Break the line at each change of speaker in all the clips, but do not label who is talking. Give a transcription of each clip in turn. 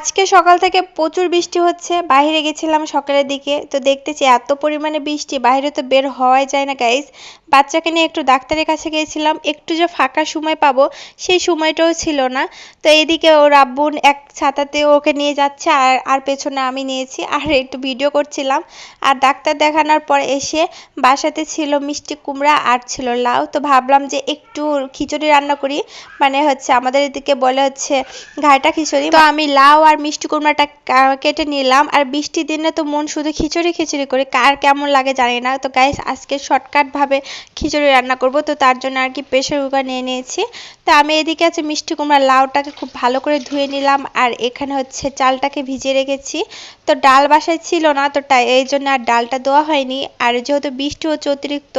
আজকে সকাল থেকে প্রচুর বৃষ্টি হচ্ছে, বাইরে গেছিলাম সকালের দিকে, তো দেখতেছি এত পরিমাণে বৃষ্টি, বাইরে তো বের হওয়াই যায় না গাইজ বাচ্চাকে নিয়ে একটু ডাক্তারের কাছে গিয়েছিলাম একটু যে ফাঁকা সময় পাবো, সেই সময়টাও ছিল না। তো এইদিকে ওর আব্বু এক ছাতাতে ওকে নিয়ে যাচ্ছে, আর আর পেছনে আমি নিয়েছি, আর একটু ভিডিও করছিলাম। আর ডাক্তার দেখানোর পর এসে বাসাতে ছিল মিষ্টি কুমড়া আর ছিল লাউ, তো ভাবলাম যে একটু খিচুড়ি রান্না করি। মানে হচ্ছে আমাদের এদিকে বলে হচ্ছে ঘাটা খিচুড়ি। তো আমি লাউ আর মিষ্টি কুমড়াটা কেটে নিলাম। আর বৃষ্টির দিনে তো মন শুধু খিচুড়ি খিচুড়ি করে। কার কেমন লাগে জানি না। তো গাইস আজকে শর্টকাটভাবে খিচুড়ি রান্না করব। তো তার জন্য আর কি প্রেশার কুকার নিয়ে নিয়েছি। তো আমি এদিকে আছে মিষ্টি কুমড়া লাউটাকে খুব ভালো করে ধুয়ে নিলাম। আর এখানে হচ্ছে চালটাকে ভিজিয়ে রেখেছি। তো ডাল বাসায় ছিল না। তো তাই, এই জন্য আর ডালটা দেওয়া হয়নি। আর যেহেতু বৃষ্টি হচ্ছে অতিরিক্ত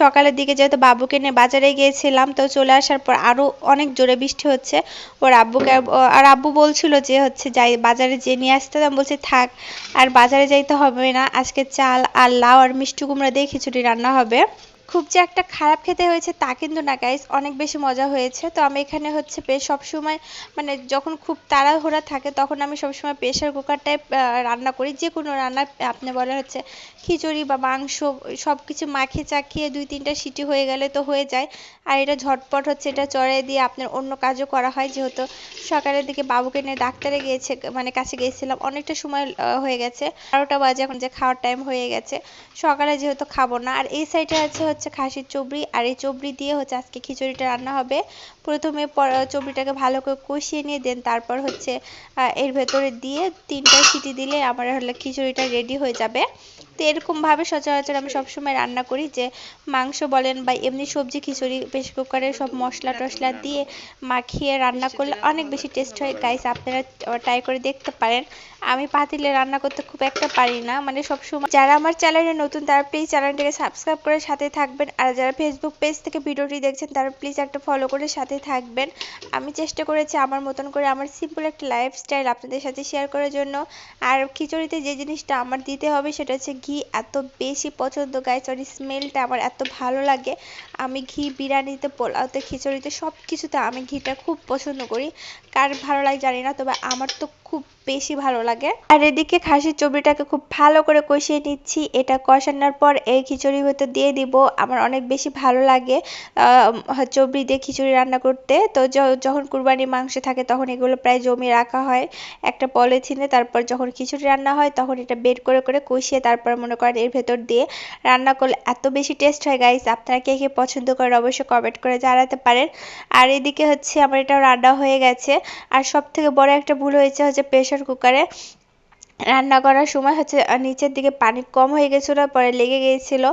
সকালের দিকে যেহেতু বাবুকে নিয়ে বাজারে গিয়েছিলাম, তো চলে আসার পর আরও অনেক জোরে বৃষ্টি হচ্ছে। ওর আব্বুকে আর আব্বু বলছিল যে হচ্ছে, যাই, বাজারে যে নিয়ে আসতে দাম বলছি, থাক, আর বাজারে যাইতে হবে না। আজকে চাল আর লাউ আর মিষ্টি কুমড়া দিয়ে খিচুড়ি রান্না হবে। খুব যে একটা খারাপ খেতে হয়েছে তা কিন্তু না গাইস অনেক বেশি মজা হয়েছে। তো আমি এখানে হচ্ছে বেশ সবসময় মানে যখন খুব তাড়াহুড়া থাকে তখন আমি সবসময় প্রেশার কুকারটায় রান্না করি। যে কোনো রান্না, আপনি বলে হচ্ছে খিচুড়ি বা মাংস সব কিছু মাখিয়ে চাখিয়ে দুই তিনটা সিটি হয়ে গেলে তো হয়ে যায়। আর এটা ঝটপট হচ্ছে এটা চড়াই দিয়ে আপনার অন্য কাজও করা হয়। যেহেতু সকালের দিকে বাবুকে নিয়ে ডাক্তারে গিয়েছে মানে কাছে গিয়েছিলাম, অনেকটা সময় হয়ে গেছে। বারোটা বাজে এখন যে খাওয়ার টাইম হয়ে গেছে। সকালে যেহেতু খাব না। আর এই সাইডে আছে হচ্ছে খাসির চবড়ি, আর এই চবড়ি দিয়ে হচ্ছে আজকে খিচুড়িটা রান্না হবে। প্রথমে চবড়িটাকে ভালো করে কষিয়ে নিয়ে দেন, তারপর হচ্ছে এর ভেতরে দিয়ে তিনটা সিটি দিলে আমার হলে খিচুড়িটা রেডি হয়ে যাবে। তো এরকমভাবে সচরাচর আমি সবসময় রান্না করি যে মাংস বলেন বা এমনি সবজি খিচুড়ি প্রেসার কুকারে সব মশলা টশলা দিয়ে মাখিয়ে রান্না করলে অনেক বেশি টেস্ট হয়। গাইস আপনারা ট্রাই করে দেখতে পারেন। আমি পাতিলে রান্না করতে খুব একটা পারি না। মানে সবসময় যারা আমার চ্যানেলে নতুন তারা প্লিজ চ্যানেলটিকে সাবস্ক্রাইব করে সাথে থাকবেন। আর যারা ফেসবুক পেজ থেকে ভিডিওটি দেখছেন তারা প্লিজ একটা ফলো করে সাথে থাকবেন। আমি চেষ্টা করেছি আমার মতন করে আমার সিম্পল একটা লাইফস্টাইল আপনাদের সাথে শেয়ার করার জন্য। আর খিচুড়িতে যে জিনিসটা আমার দিতে হবে সেটা হচ্ছে ঘি এত বেশি পছন্দ গাইস সরি স্মেলটা আমার এত ভালো লাগে। আমি ঘি, বিরিয়ানিতে, পোলাওতে, খিচুড়িতে সব কিছুতে আমি ঘিটা খুব পছন্দ করি। কার ভালো লাগে জানি না, তবে আমার তো খুব বেশি ভালো লাগে। আর এদিকে খাসির চবড়িটাকে খুব ভালো করে কষিয়ে নিচ্ছি। এটা কষানোর পর এই খিচুড়ি হয়তো দিয়ে দিব। আমার অনেক বেশি ভালো লাগে চবড়ি দিয়ে খিচুড়ি রান্না করতে। তো যখন কুরবানি মাংস থাকে, তখন এগুলো প্রায় জমিয়ে রাখা হয়। একটা পলিথিনে, তারপর যখন খিচুড়ি রান্না হয়, তখন এটা বের করে করে কষিয়ে তারপর মনে করেন এর ভেতর দিয়ে রান্না করলে এত বেশি টেস্ট হয় গাইস আপনারা কে কে পছন্দ করেন অবশ্যই কমেন্ট করে জানাতে পারেন। আর এদিকে হচ্ছে আমার এটা রান্না হয়ে গেছে। আর সব থেকে বড় একটা ভুল হয়েছে হচ্ছে প্রেশার কুকারে রান্না করার সময় হচ্ছে নিচের দিকে পানি কম হয়ে গেছিল, পরে লেগে গিয়েছিল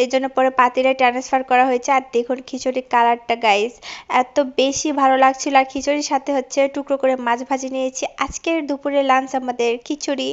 এই জন্য পরে পাতিলে ট্রান্সফার করা হয়েছে। আর দেখুন খিচুড়ির কালারটা গাইস এত বেশি ভালো লাগছিল। আর খিচুড়ির সাথে হচ্ছে টুকরো করে মাছ ভাজি নিয়েছি। আজকের দুপুরে লাঞ্চ আমাদের খিচুড়ি।